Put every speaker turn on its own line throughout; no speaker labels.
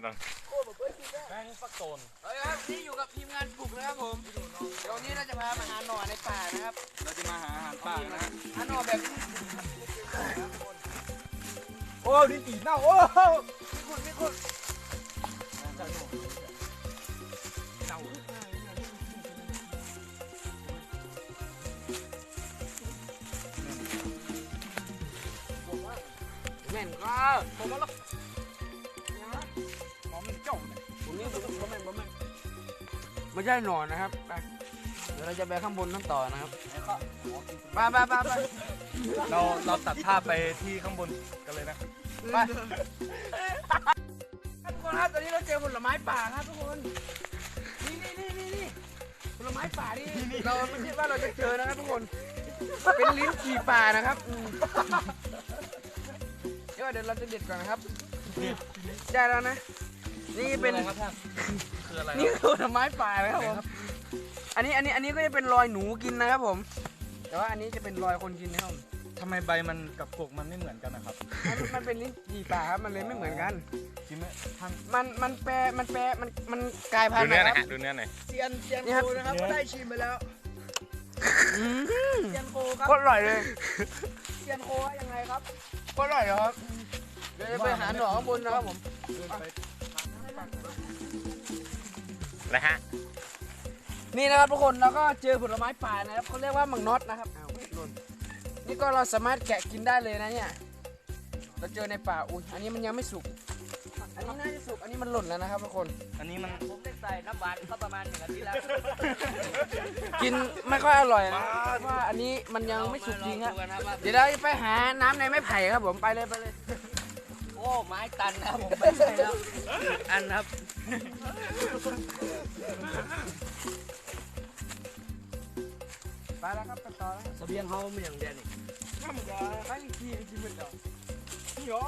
แป้งฟักโตน
เอ้ยครับนี่อยู่กับทีมงานปลูกนะครับผมเดี๋ยววันนี้เราจะพามาหาหน่อในป่านะครับ
เราจะมาหาอาหารป่านะ
หาหน่อแบบ
โอ้ดินตีเน่าโอ้
ไม่คุณไม่คุณ
เน่า
แม่นก็ผมว่า
นี่ย
ผมนี่ผมผมแม่นผมแม่นไม่ใช่หน่อนะครับไปเดี๋ยวเราจะไปข้างบนนั่นต่อนะครับไปไปไปไป
เราเราตัดภาพไปที่ข้างบนกันเลยนะ
ไปทุกคนครับตอนนี้เราเจอผลไม้ป่าครับทุกคน นี่นี่นี่นี่นี่ผลไม้ป่านี่เราไม่คิดว่าเราจะเจอนะครับทุกคน เป็นลิ้นจี่ป่านะครับอืมเดี๋ยวเดี๋ยวเราจะเด็ดก่อนนะครับ ได้แล้วนะ นี่เป็น
อะไรครับท่านคืออะไร
นี่คือผลไม้ป่านะครับผมอันนี้อันนี้อันนี้ก็จะเป็นรอยหนูกินนะครับผม แต่ว่าอันนี้จะเป็นรอยคนกินนะครับผม
ทำไมใบมันกับกกมันไม่เหมือนกันนะครับ
มันมันเป็นลิ้นจี่ป่าครับมันเลยไม่เหมือนกัน
จริงไหมท่าน
มันมันแปรมันแปรมันมันกลายพัน
ดู
ธุ์
เนื้อห
นะ
น่อย
ครับ
ฮะดูเนื้อหน่อย
เซียนเซียน
นี่ครับ
โคนะครับก็ได้ชิมไปแล้ว
อืม
เซียนโคครับ
โคตรอร่อยเลย
เซียนโคว่ายังไงครับ
โคตรอร่อยเลยครับเดี๋ยวจะไปหาหน่อข้างบนนะครับผม
เดิ นไป
นะฮะ
นี่นะครับทุกคนเราก็เจอผลไม้ป่านะครับเขาเรียกว่ามังนอตนะครับอ้าวไม่หล่นนี่ก็เราสามารถแกะกินได้เลยนะเนี่ยเราเจอในป่าอุ้ยอันนี้มันยังไม่สุก อันนี้น่าจะสุกอันนี้มันหล่นแล้วนะครับทุกคน
อันนี้มัน
ผมได้ใส่น้ำหวานเข้าประมาณหนึ่งอาทิตย์แล้ว
กินไม่ค่อยอร่อยนะเพราะว่าอันนี้มันยังไม่สุกจริงครับเดี๋ยวเราไปหาน้ำในไม้ไผ่ครับผมไปเลยไปเลย
โอ้ไม้ตันนะครับผมไม่ใช่แล้วอันครับ
ไปแล้วครับไปต่อแล้วครับ
เสบียงเขาไม่อย่างเดียวนี่
น้ำกาไปอีกทีอีกทีเหมือนเดิม
นี่เหรอ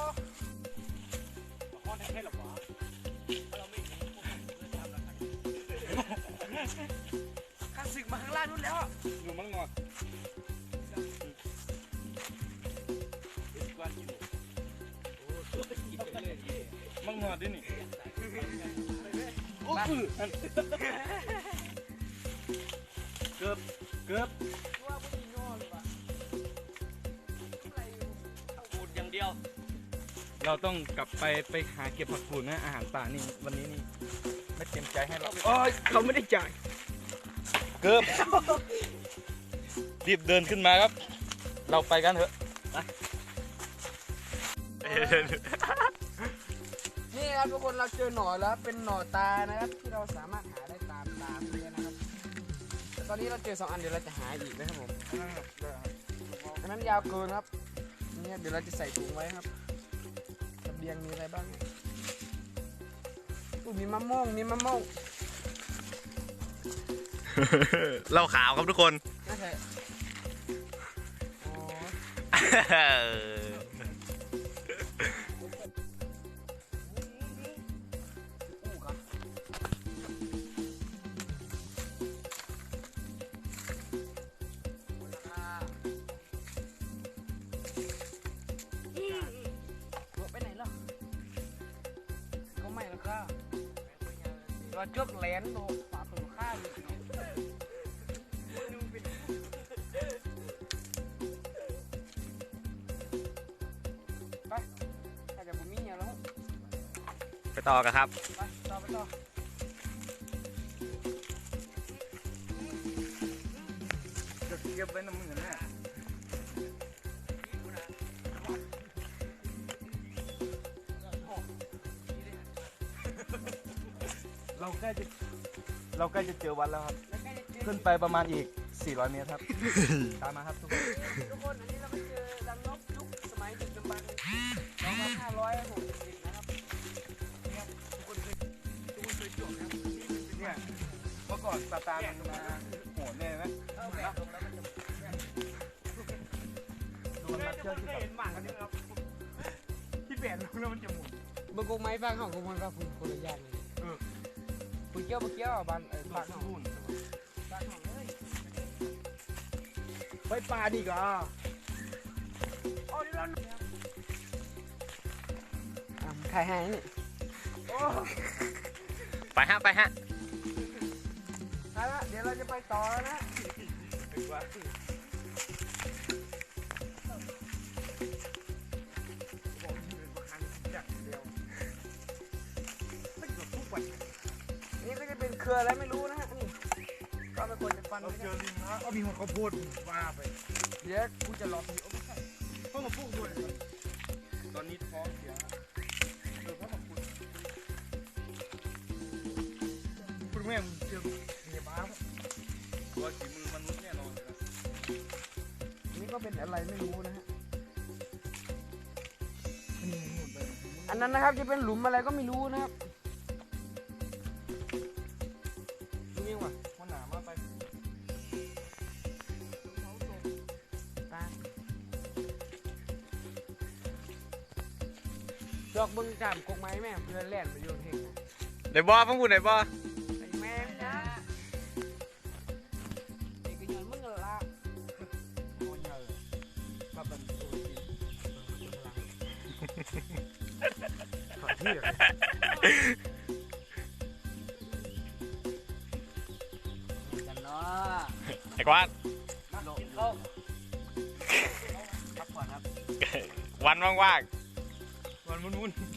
ข้อแท้ๆหรอวะ
ข้าศึกมาข้างล่างนู่นแล้ว
อยู่มังงอ ดมังงอดด้วยนี่โอ้คือเกือบเกือบ
พูดอย่างเดียว
เราต้องกลับไปไปหาเก็บผักกูดนะอาหารป่านี่วันนี้นี่ไม่เต็มใจให้เรา
โอ้ยเขาไม่ได้จ่าย
เกือบรีบเดินขึ้นมาครับ เราไปกันเถอะ
นี่ครับทุกคนเราเจอหน่อแล้วเป็นหน่อตานะครับ ที่เราสามารถหาได้ตามตามนี้นะครับแต่ตอนนี้เราเจอสองอันเดี๋ยวเราจะหาอีกนะครับผมอันนั้นยาวเกินครับเนี่ยเดี๋ยวเราจะใส่ถุงไว้ครับเสเบียงมีอะไรบ้างเนี่ยอู้มีมะม่วงมีมะม่วง
เหล้าขาวครับทุกคน
น่าจะอ๋ออู้ ก็ไม่แล้วก็เราจือกแหลนโดป่าตัวข้างไปถ้าจะบุมีเนี่ยแล้ว
ไปต่อกันครับ
ไปต่อไปต่อ
จะเก็บไว้น้ำมือน เราใกล้จะเราใกล้จะเจอวัดแล้วครับ
แล้วใกล้จะเจอ
ขึ้นไปประมาณอีก 400 เมตรครับ ตามมาครับทุกคน
ทุกคนอันนี้เราไปเจอดังนกยุคสมัยดึกดำบรรพ์สองพันห้าร้อยหกสิบนะครับนี่ครับทุกคนเคยทุกคนเคยจบนะครับนี่มันเป็น
เนี่ยเมื่อก่อนซาตานมันมาโหดเนี่ยไหม
เออแบบลงแล้วมันจะ
ดูมันมาเที่ยวที่แบบ
หมากกันนี่ครับ
ที่เปลี่ยนลงแล้วมันจะหมุน
บางกงไม้ฟางของกงมันก็คุณคนละอย่างเลย เออ ปุยเกี้ยวปุยเกี้ยวอะบ้านเออฟางของฟางของเลยไปป่าดีกว่าอ๋อนี่เราอะถ่ายให้นี่โอ้
ไปฮะไปฮะ
เอาละเดี๋ยวเราจะไปต่อแล้วนะ ออะไรไม่รู้นะฮะนี่ก็ไม่ควรจะฟัน
เราเจอลิงนะก็มีหัวข้าวโพดว่าไป
เดี๋ยวกูจะรอพี่โอ้ไม่ใช่
เพิ่งมาพูดด้วยตอนนี้ท้องเสียเออพราะขอบคุณคุณแม่เจอเมียบ้าตัวฝีมือมนุษย์แน่นอน
นี่ก็เป็นอะไรไม่รู้นะฮะอันนั้นนะครับจะเป็นหลุมอะไรก็ไม่รู้นะครับ จอกเบึงจามกกไม้แม่เพื่อนแล่นไปโยนเฮงนะ
ไหนบอฟังพูดไหนบอ
ไอ้แม่งนะไอ้กระยอนมึงละ
โอ้ยเยอะมาเป็นตัวจริง
ขอที่เลย
กันเนาะ
ไอ้กวาด
ลงเข้าพักผ่อนครับ
วันว่าง
มั นมุนมุน